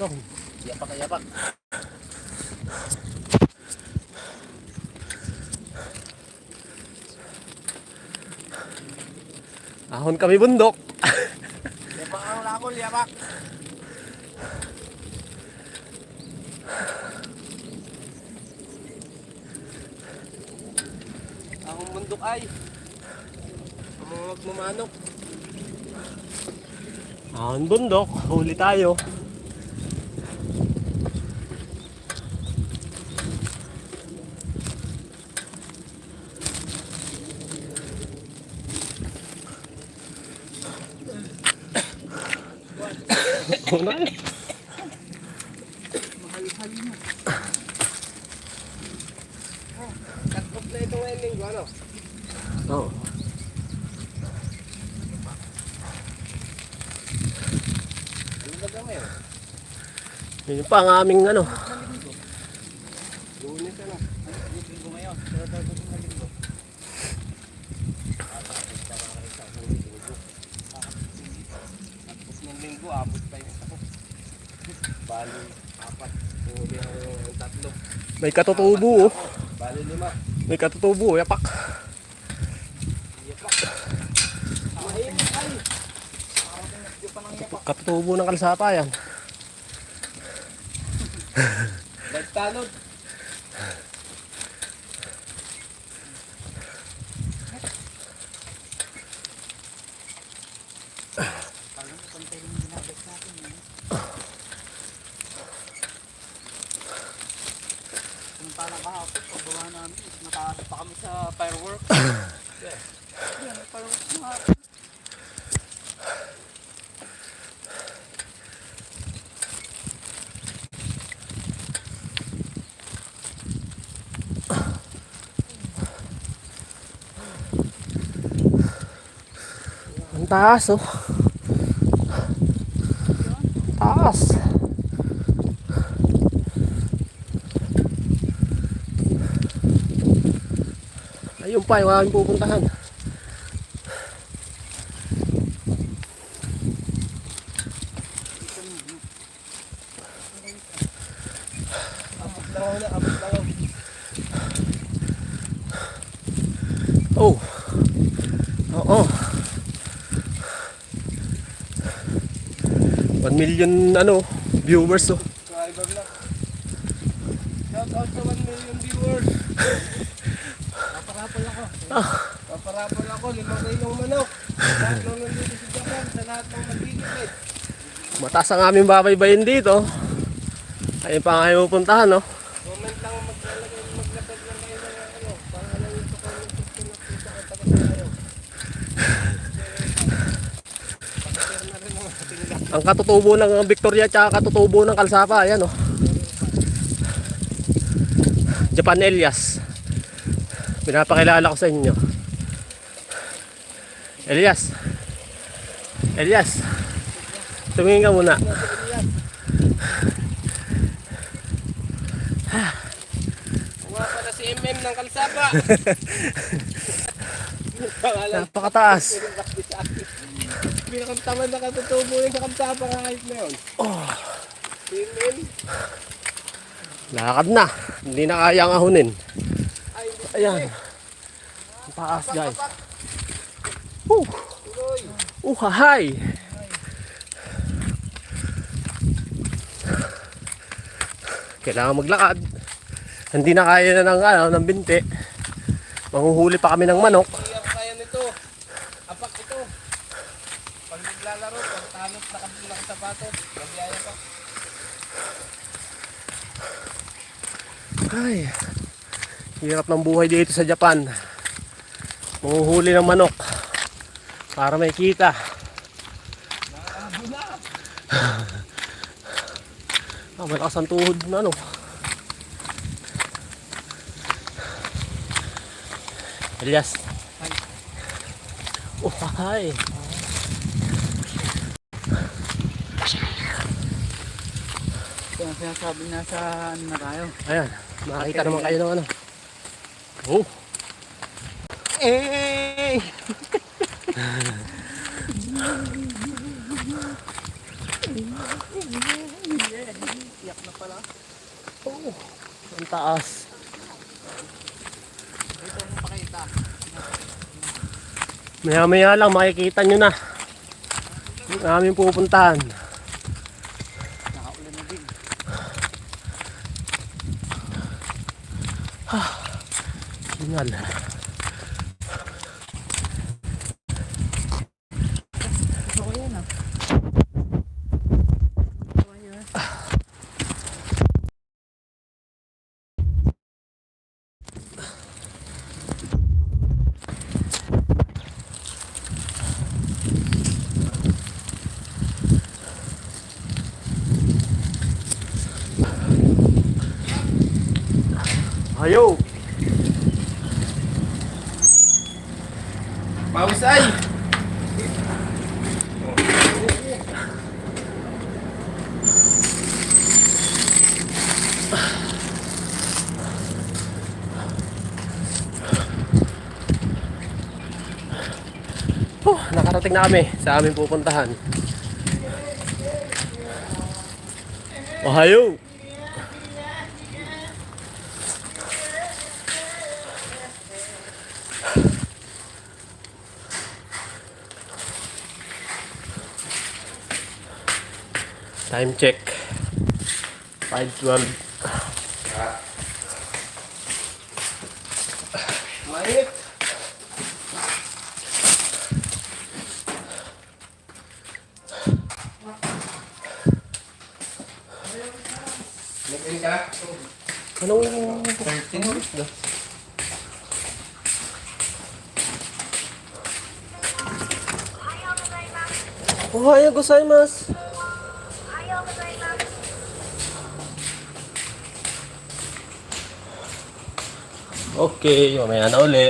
Ikaw, yapak yapak. Ahon kami bundok. Yapak ang lakol, yapak. Ang bundok ay ang magmamanok. Ahon bundok, huli tayo. Una eh. Mahal-hal mo. Cut-off na ito ngayong linggo, ano? Oo. Ano ba gawin ngayon? Yun pa ang aming ano. Lunes ano? Linggo ngayon. Pero darating na linggo. Tapos ng linggo, abot pa yung ako. Bali, apat. Huli yung tatlo. May katutubo oh. Bali lima. May katutubo, yapak. Yapak. Mainit ay. Katutubo ng kalsata yan. Nagtanod. Parang konti rin ginabot natin. Eh. Kung parang kahapon, pagbawa namin, is mataas pa kami sa fireworks. Yeah. Yan, fireworks mga Ang taas oh. Taas. Pa, yung aming pupuntahan. Oh. Oo. 1 million ano, viewers oh. Subscriber lang. Shout out sa 1 million viewers. Paparapol ako. Paparapol ako, limang kilong manok. Lahat ng nandito sa Japan, sa lahat ng. Mataas ang aming babaybayin dito. Ayun pa nga yung pupuntahan no. Comment lang maglalagay, maglapag lang kayo ng ano, para alam nyo sa comment section na kung saan taga tayo. Ang katutubo ng Victoria at katutubo ng Kalsapa, ayan oh. Japan Elias. Pinapakilala ko sa inyo. Elias. Elias. Tumingin ka muna. Kuha pala si MM ng kalsaba. Napakataas. Pinakamtaman na katutubo yung sa kalsaba kahit na yun. Oh, Si MM. lakad na. Hindi na kayang ahunin. Ayan. Ang taas guys. Uh, Tuloy. uh, hahay. Kailangan maglakad. Hindi na kaya na ng, ano, ng binti. Manghuhuli pa kami ng manok. Ako kaya nito. Apak ito. Pag naglalaro, pag talot na kabilang sapatos, magyaya pa. Ay, hirap ng buhay dito sa Japan. Manghuhuli ng manok. Para may kita. Ah, malakas ang tuhod na ano. Elias. Oh, hi. Kaya sinasabi na sa ano na tayo. Ayan, makakita naman kayo ng ano. Oh. Eh! Iyak na pala. Oo. Ang taas. Dito mo pakita. Maya maya lang makikita nyo na. Yung aming pupuntahan. Signal. Okay yan ah. Ayaw. Pawis ay! Oh, nakarating na kami sa aming pupuntahan. Ohayo. Time check. 5.12. Mainit! Nag-in ka? Anong 13 Ohayo gozaimasu. Okay, mamaya na uli.